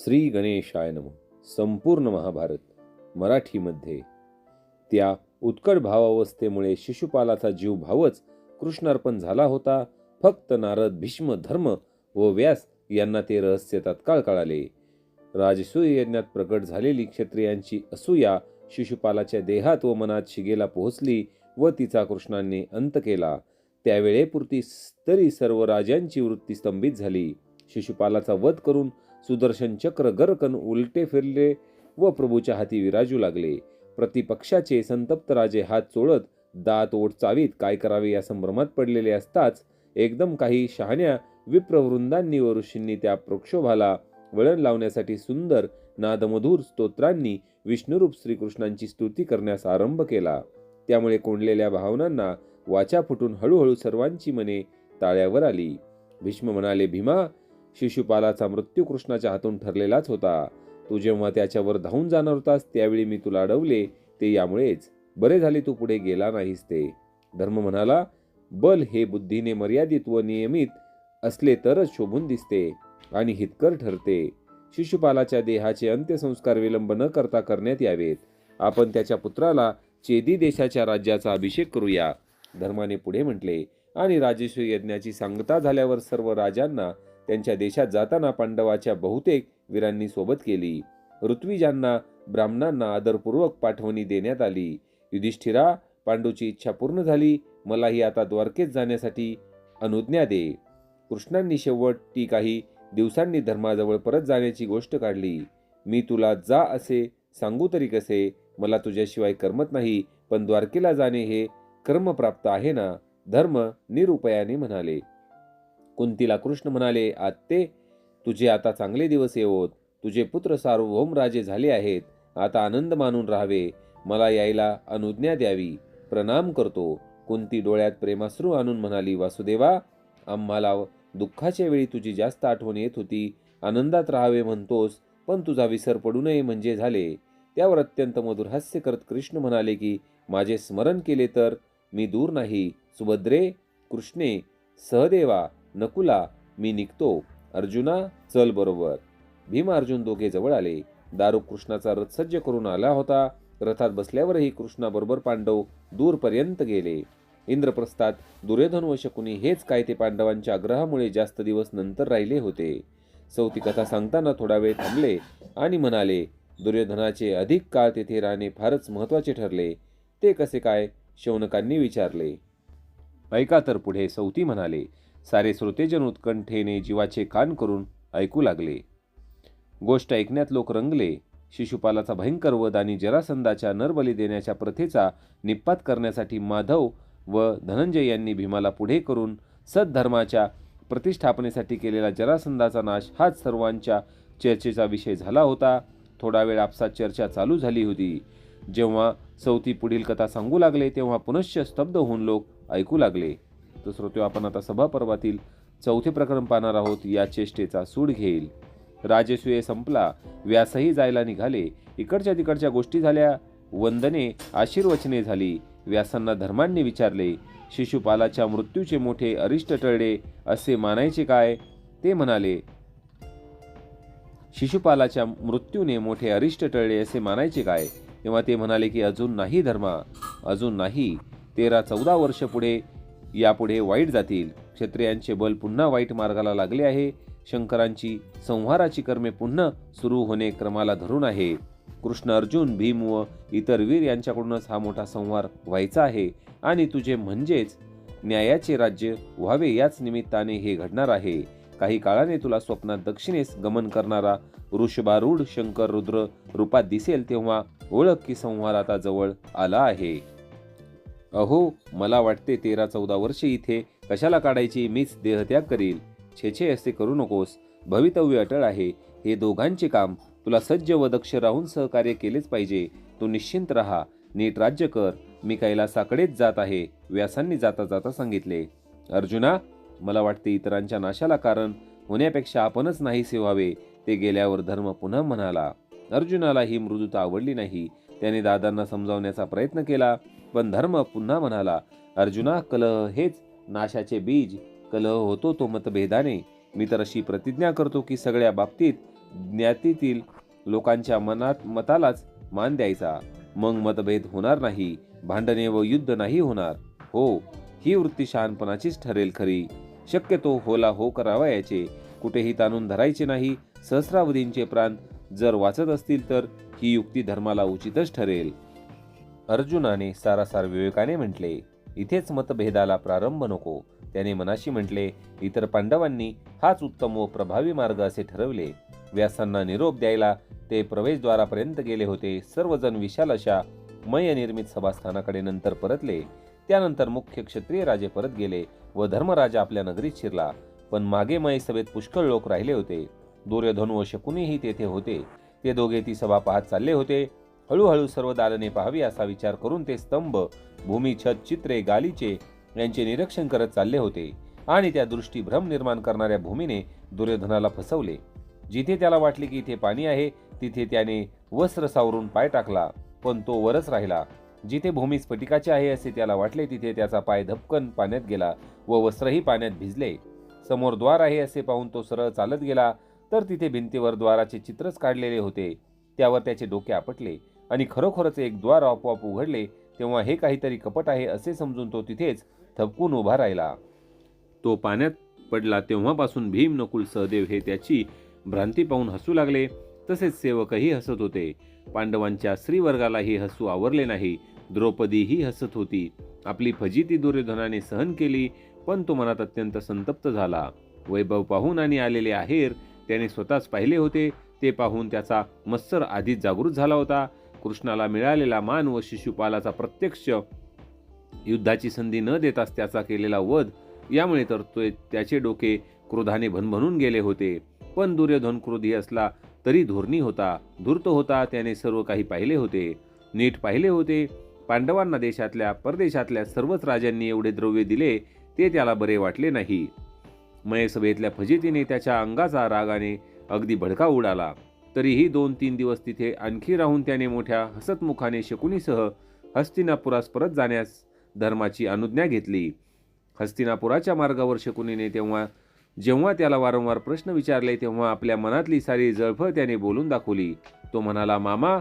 श्री गणेशाय नम. संपूर्ण महाभारत मराठीमध्ये. त्या उत्कट भावावस्थेमुळे शिशुपालाचा जीव भावच कृष्णार्पण झाला होता. फक्त नारद भीष्म धर्म व व्यास यांना ते रहस्य तत्काळ कळाले. राजसूय यज्ञात प्रकट झालेली क्षत्रियांची असूया शिशुपालाच्या देहात व मनात शिगेला पोहोचली व तिचा कृष्णांनी अंत केला. त्यावेळेपुरती तरी सर्व राजांची वृत्ती स्तंभित झाली. शिशुपालाचा वध करून सुदर्शन चक्र गरकन उलटे फिरले व प्रभूच्या हाती विराजू लागले. प्रतिपक्षाचे संतप्त राजे हात चोळत दात ओठ चावीत काय करावे या संभ्रमात पडलेले असताच एकदम काही शहाण्या विप्रवृंदांनी व ऋषींनी त्या प्रक्षोभाला वळण लावण्यासाठी सुंदर नादमधूर स्तोत्रांनी विष्णुरूप श्रीकृष्णांची स्तुती करण्यास आरंभ केला. त्यामुळे कोंडलेल्या भावनांना वाचा फुटून हळूहळू सर्वांची मने ताळ्यावर आली. भीष्म म्हणाले भीमा शिशुपालाचा मृत्यू कृष्णाच्या हातून ठरलेलाच होता. तू जेव्हा त्याच्यावर धावून जाणार होतास त्यावेळी मी तुला अडवले. ते यामुळेच बरे झाले तू पुढे गेला नाहीस ते. धर्म म्हणाला बल हे बुद्धीने मर्यादित व नियमित असले तरच शोभून दिसते आणि हितकर ठरते. शिशुपालाच्या देहाचे अंत्यसंस्कार विलंब न करता करण्यात यावेत. आपण त्याच्या पुत्राला चेदी देशाच्या राज्याचा अभिषेक करूया. धर्माने पुढे म्हटले. आणि राजेश्वर यज्ञाची सांगता झाल्यावर सर्व राजांना त्यांच्या देशात जाताना पांडवाच्या बहुतेक वीरांनी सोबत केली. ऋत्विजांना ब्राह्मणांना आदरपूर्वक पाठवणी देण्यात आली. युधिष्ठिरा पांडूची इच्छा पूर्ण झाली. मलाही आता द्वारकेत जाण्यासाठी अनुज्ञा दे. कृष्णांनी शेवटी काही दिवसांनी धर्माजवळ परत जाण्याची गोष्ट काढली. मी तुला जा असे सांगू तरी कसे? मला तुझ्याशिवाय करमत नाही पण द्वारकेला जाणे हे कर्मप्राप्त आहे ना? धर्म निरुपयाने म्हणाले. कुंतीला कृष्ण म्हणाले आत्ते तुझे आता चांगले दिवस येवोत. तुझे पुत्र सार्वभौम राजे झाले आहेत. आता आनंद मानून राहावे. मला यायला अनुज्ञा द्यावी. प्रणाम करतो. कुंती डोळ्यात प्रेमाश्रू आणून म्हणाली वासुदेवा आम्हाला दुःखाच्या वेळी तुझी जास्त आठवण येत होती. आनंदात राहावे म्हणतोस पण तुझा विसर पडू नये म्हणजे झाले. त्यावर अत्यंत मधुर हास्य करत कृष्ण म्हणाले की माझे स्मरण केले तर मी दूर नाही. सुभद्रे कृष्णे सहदेवा नकुला मी निघतो. अर्जुना चल बरोबर. भीम अर्जुन दोघे जवळ आले. दारू कृष्णाचा रथ सज्ज करून आला होता. रथात बसल्यावरही कृष्णाबरोबर पांडव दूरपर्यंत गेले. इंद्रप्रस्थात दुर्योधन व शकुनी हेच काय ते पांडवांच्या आग्रहामुळे जास्त दिवस नंतर राहिले होते. सौती कथा सांगताना थोडा वेळ थांबले आणि म्हणाले दुर्योधनाचे अधिक काळ तेथे राहणे फारच महत्त्वाचे ठरले. ते कसे काय? शौनकांनी विचारले. ऐका तर पुढे सौती म्हणाले. सारे श्रोतेजन उत्कंठेने जीवाचे कान करून ऐकू लागले. गोष्ट ऐकण्यात लोक रंगले. शिशुपालाचा भयंकर वध आणि जरासंधाच्या नरबली देण्याच्या प्रथेचा निपात करण्यासाठी माधव व धनंजय यांनी भीमाला पुढे करून सद्धर्माच्या प्रतिष्ठापनेसाठी केलेला जरासंधाचा नाश हाच सर्वांच्या चर्चेचा विषय झाला होता. थोडा वेळ आपसात चर्चा चालू झाली होती. जेव्हा चौथी पुढील कथा सांगू लागले तेव्हा पुनश्च स्तब्ध होऊन लोक ऐकू लागले. तर श्रोते आपण आता सभापर्वातील चौथे प्रकरण पाहणार आहोत. या चेष्टेचा सूड घेईल. राजसूय संपला. व्यासही जायला निघाले. इकडच्या तिकडच्या गोष्टी झाल्या. वंदने आशीर्वचने झाली. व्यासांना धर्मांनी विचारले शिशुपालाच्या मृत्यूचे मोठे अरिष्ट टळले असे मानायचे काय? ते म्हणाले शिशुपालाच्या मृत्यूने मोठे अरिष्ट टळले असे मानायचे काय? तेव्हा ते म्हणाले की अजून नाही धर्मा. अजून नाही. तेरा चौदा वर्ष पुढे यापुढे वाईट जातील. क्षत्रियांचे बल पुन्हा वाईट मार्गाला लागले आहे. शंकरांची संहाराची कर्मे पुन्हा सुरू होणे क्रमाला धरून आहे. कृष्ण अर्जुन भीम व इतर वीर यांच्याकडूनच हा मोठा संहार व्हायचा आहे. आणि तुझे म्हणजेच न्यायाचे राज्य व्हावे याच निमित्ताने हे घडणार आहे. काही काळाने तुला स्वप्नात दक्षिणेस गमन करणारा वृषभारूढ शंकर रुद्र रूपात दिसेल तेव्हा ओळख की संहार आता जवळ आला आहे. अहो मला वाटते तेरा चौदा वर्षे इथे कशाला काढायची? मीच देहत्याग करील छेछे असे करू नकोस. भवितव्य अटळ आहे. हे दोघांचे काम. तुला सज्ज व दक्ष राहून सहकार्य केलेच पाहिजे. तू निश्चिंत राहा. नीट राज्य कर. मी कैलासाकडेच जात आहे. व्यासांनी जाता जाता सांगितले. अर्जुना मला वाटते इतरांच्या नाशाला कारण होण्यापेक्षा आपणच नाहीसे व्हावे ते गेल्यावर धर्म पुन्हा म्हणाला. अर्जुनाला ही मृदुता आवडली नाही. त्याने दादांना समजावण्याचा प्रयत्न केला. पण धर्म पुन्हा म्हणाला अर्जुना कलह हेच नाशाचे बीज. कलह होतो तो मतभेदाने. मी तर अशी प्रतिज्ञा करतो की सगळ्या बाबतीत ज्ञातीतील लोकांच्या मनात मतालाच मान द्यायचा. मग मतभेद होणार नाही. भांडणे व युद्ध नाही होणार. हो ही वृत्ती शहाणपणाचीच ठरेल खरी. शक्यतो होला हो करावा याचे. कुठेही ताणून धरायचे नाही. सहस्रावधींचे प्राण जर वाचत असतील तर ही युक्ती धर्माला उचितच ठरेल. अर्जुनाने सारासार विवेकाने म्हटले इथेच मतभेदाला प्रारंभ नको. त्याने मनाशी म्हटले इतर पांडवांनी हाच उत्तम व प्रभावी मार्ग असे ठरवले. व्यासांना निरोप द्यायला ते प्रवेशद्वारापर्यंत गेले होते. सर्वजण विशाल अशा मय निर्मित सभास्थानाकडे नंतर परतले. त्यानंतर मुख्य क्षत्रिय राजे परत गेले व धर्मराजा आपल्या नगरीत शिरला. पण मागे मय सभेत पुष्कळ लोक राहिले होते. दुर्योधन व शकुनीही तेथे होते. ते दोघे ती सभा पाहत चालले होते. हळूहळू सर्व दालने पाहावी असा विचार करून ते स्तंभ भूमी छत चित्रे गालीचे यांचे निरीक्षण करत चालले होते आणि त्या दृष्टी भ्रम निर्माण करणाऱ्या भूमीने दुर्योधनाला फसवले. जिथे त्याला वाटले की इथे पाणी आहे तिथे त्याने वस्त्र सावरून पाय टाकला पण तो वरच राहिला. जिथे भूमी स्फटिकाची आहे असे त्याला वाटले तिथे त्याचा पाय धपकन पाण्यात गेला व वस्त्रही पाण्यात भिजले. समोर द्वार आहे असे पाहून तो सरळ चालत गेला तर तिथे भिंतीवर द्वाराचे चित्रच काढलेले होते. त्यावर त्याचे डोके आपटले. आणि खरोखरच एक द्वार आपोआप उघडले तेव्हा हे काहीतरी कपट आहे असे समजून तो तिथेच थपकून उभा राहिला. तो पाण्यात पडला तेव्हापासून भीम नकुल सहदेव हे त्याची भ्रांती पाहून हसू लागले. तसेच सेवकही हसत होते. पांडवांच्या स्त्रीवर्गालाही हसू आवरले नाही. द्रौपदीही हसत होती. आपली फजिती दुर्योधनाने सहन केली पण तो मनात अत्यंत संतप्त झाला. वैभव पाहून आणि आलेले आहेर त्याने स्वतःच पाहिले होते. ते पाहून त्याचा मत्सर आधीच जागृत झाला होता. कृष्णाला मिळालेला मान व शिशुपालाचा प्रत्यक्ष युद्धाची संधी न देताच त्याचा केलेला वध. यामुळे तर तो त्याचे डोके क्रोधाने भनभनून गेले होते. पण दुर्योधन क्रोधी असला तरी धोरणी होता धूर्त होता त्याने सर्व काही पाहिले होते. नीट पाहिले होते. पांडवांना देशातल्या परदेशातल्या सर्वच राजांनी एवढे द्रव्य दिले ते त्याला बरे वाटले नाही. मयसभेतल्या फजितीने त्याच्या अंगाचा रागाने अगदी भडका उडाला. तरीही दोन तीन दिवस तिथे आणखी राहून त्याने मोठ्या हसतमुखाने शकुनीसह हस्तिनापुरास परत जाण्यास धर्माची अनुज्ञा घेतली. हस्तिनापुराच्या मार्गावर शकुनीने तेव्हा जेव्हा त्याला वारंवार प्रश्न विचारले तेव्हा आपल्या मनातली सारी जळफळ त्याने बोलून दाखवली. तो म्हणाला मामा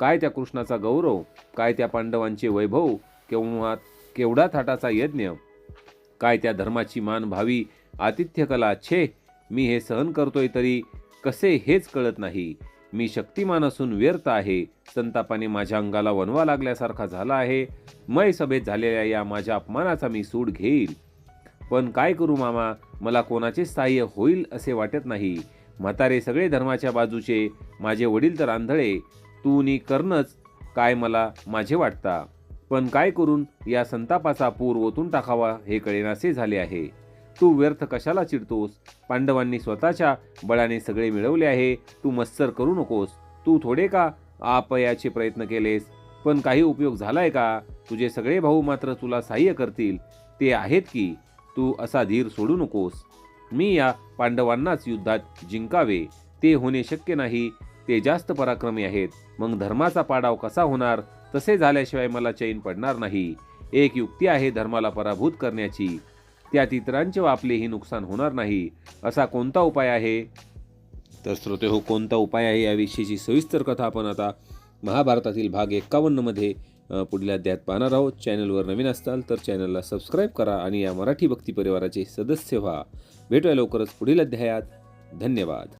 काय त्या कृष्णाचा गौरव? काय त्या पांडवांचे वैभव? केव्हा केवढा थाटाचा यज्ञ? काय त्या धर्माची मान भावी आतिथ्यकला छे? मी हे सहन करतोय तरी कसे हेच कळत नाही. मी शक्तिमान असून व्यर्थ आहे. संतापाने माझ्या अंगाला वनवा लागल्यासारखा झाला आहे. मय सभेत झालेल्या या माझ्या अपमानाचा मी सूड घेईल. पण काय करू मामा? मला कोणाचे सहाय्य होईल असे वाटत नाही. म्हातारे सगळे धर्माच्या बाजूचे माझे वडील तर आंधळे. तू नी कर्णच काय मला माझे वाटता? पण काय करून या संतापाचा पूर ओतून टाकावा हे कळेनासे झाले आहे. तू व्यर्थ कशाला चिडतोस? पांडवांनी स्वतःच्या बळाने सगळे मिळवले आहे. तू मत्सर करू नकोस. तू थोडे का आपयाचे प्रयत्न केलेस? पण काही उपयोग झालाय का? तुझे सगळे भाऊ मात्र तुला सहाय्य करतील. ते आहेत की तू असा धीर सोडू नकोस. मी या पांडवांनाच युद्धात जिंकावे. ते होणे शक्य नाही. ते जास्त पराक्रमी आहेत. मग धर्माचा पाडाव कसा होणार? तसे झाल्याशिवाय मला चैन पडणार नाही. एक युक्ती आहे धर्माला पराभूत करण्याची. त्यात इतरांचे व आपलेही नुकसान होणार नाही असा कोणता उपाय आहे? तर श्रोते हो कोणता उपाय आहे याविषयीची सविस्तर कथा आपण आता महाभारतातील भाग एक्कावन्नमध्ये पुढील अध्यायात पाहणार आहोत. चॅनलवर नवीन असताल तर चॅनलला सबस्क्राईब करा आणि या मराठी भक्ती परिवाराचे सदस्य व्हा. भेटूया लवकरच पुढील अध्यायात. धन्यवाद.